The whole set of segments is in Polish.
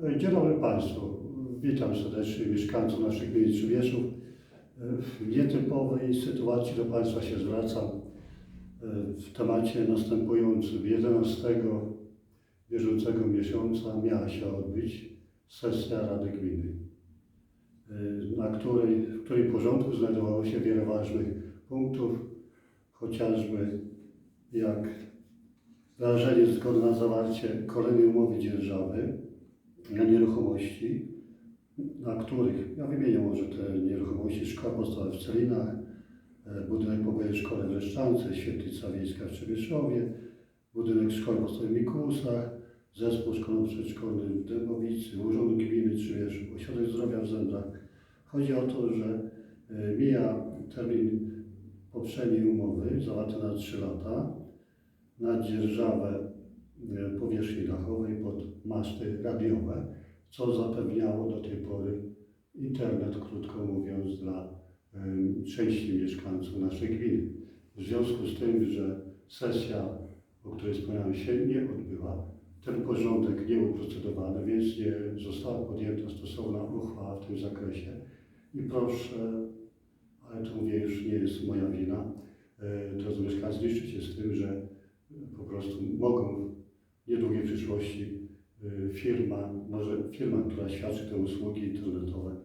Dzień dobry Państwu. Witam serdecznie mieszkańców naszych gmin Trzywieszów. W nietypowej sytuacji do Państwa się zwracam w temacie następującym. 11 bieżącego miesiąca miała się odbyć sesja Rady Gminy, na której, w której porządku znajdowało się wiele ważnych punktów, chociażby jak wyrażenie zgody na zawarcie kolejnej umowy dzierżawy na nieruchomości, na których, ja wymienię może te nieruchomości, szkoła podstawowa w Celinach, e, budynek po byłej szkole w Leszczance, Świetlica Wiejska w Trzebieszowie, budynek szkoły podstawowej w Mikusach, zespół szkolno-przedszkolny w Dębowicy, Urząd Gminy Trzebieszów, Ośrodek Zdrowia w Zębrach. Chodzi o to, że e, mija termin poprzedniej umowy, zawarty na 3 lata, na dzierżawę powierzchni dachowej pod maszty radiowe, co zapewniało do tej pory internet, krótko mówiąc, dla części mieszkańców naszej gminy. W związku z tym, że sesja, o której wspomniałem, się nie odbyła, ten porządek nie był procedowany, więc nie została podjęta stosowna uchwała w tym zakresie. I proszę, ale to mówię już nie jest moja wina, e, drodzy mieszkańcy, liczcie się z tym, że po prostu mogą niedługiej przyszłości y, firma, może firma, która świadczy te usługi internetowe,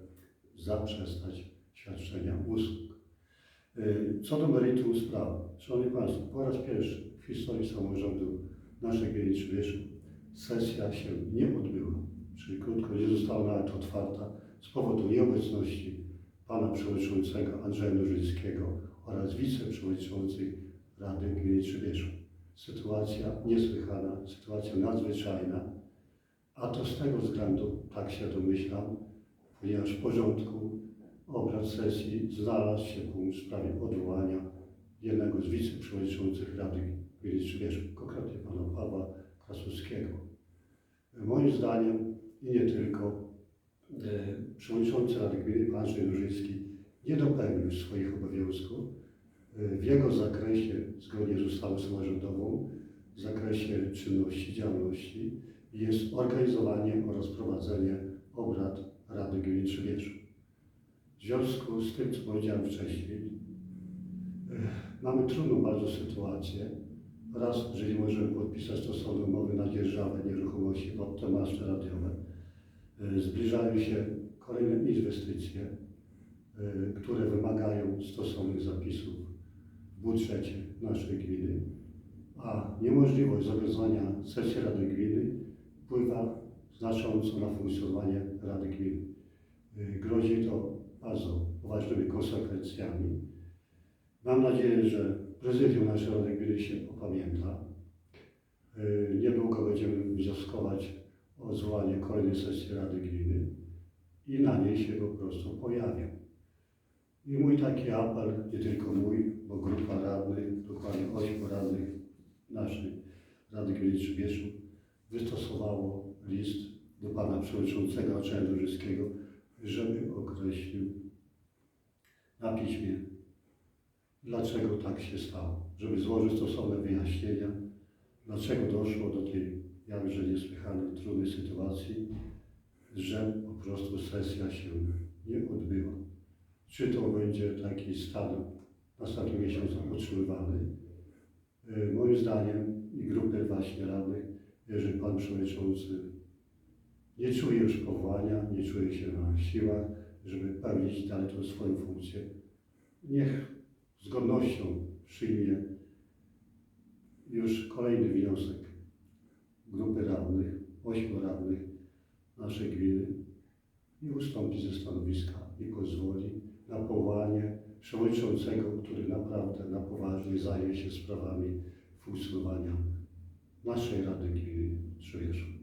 zaprzestać świadczenia usług. Y, Co do meritum sprawy, Szanowni Państwo, po raz pierwszy w historii samorządu naszej gminy Trzebieszów sesja się nie odbyła, czyli krótko nie została nawet otwarta z powodu nieobecności pana przewodniczącego Andrzeja Nożyńskiego oraz wiceprzewodniczących Rady Gminy Trzebieszów sytuacja niesłychana, sytuacja nadzwyczajna, a to z tego względu, tak się domyślam, ponieważ w porządku obrad sesji znalazł się punkt w sprawie odwołania jednego z wiceprzewodniczących Rady Gminy Trzebieszów, konkretnie pana Pawła Krasuskiego. Moim zdaniem i nie tylko e, przewodniczący Rady Gminy, pan Różycki, nie dopełnił swoich obowiązków, w jego zakresie, zgodnie z ustawą samorządową, w zakresie czynności, działalności jest organizowanie oraz prowadzenie obrad Rady Gminy Trzebieszów. W związku z tym, co powiedziałem wcześniej, eh, mamy trudną bardzo sytuację. Raz, że nie możemy podpisać stosownej umowy na dzierżawę nieruchomości maszty radiowe. Eh, Zbliżają się kolejne inwestycje, eh, które wymagają stosownych zapisów budżecie naszej gminy, a niemożliwość zorganizowania sesji Rady Gminy wpływa znacząco na funkcjonowanie Rady Gminy. Y, Grozi to bardzo poważnymi konsekwencjami. Mam nadzieję, że prezydium naszej Rady Gminy się opamięta. Y, Niedługo będziemy wnioskować o zwołanie kolejnej sesji Rady Gminy i na niej się po prostu pojawią. I mój taki apel, nie tylko mój, bo grupa radnych, dokładnie ośmiu radnych naszej Rady Gminy Trzybieszów wystosowało list do pana przewodniczącego Andrzeja Dłużyckiego, żeby określił na piśmie, dlaczego tak się stało, żeby złożyć stosowne wyjaśnienia, dlaczego doszło do tej jakże niesłychanej, trudnej sytuacji, że po prostu sesja się nie odbyła. Czy to będzie taki stan następnym miesiącu utrzymywany? Y, Moim zdaniem i grupy właśnie radnych, jeżeli Pan Przewodniczący nie czuje już powołania, nie czuje się na siłach, żeby pełnić dalej tą swoją funkcję, niech z godnością przyjmie już kolejny wniosek grupy radnych, ośmiu radnych naszej gminy i ustąpi ze stanowiska i pozwoli na powołanie przewodniczącego, który naprawdę na poważnie zajmie się sprawami funkcjonowania naszej Rady Gminy Trzebieszów.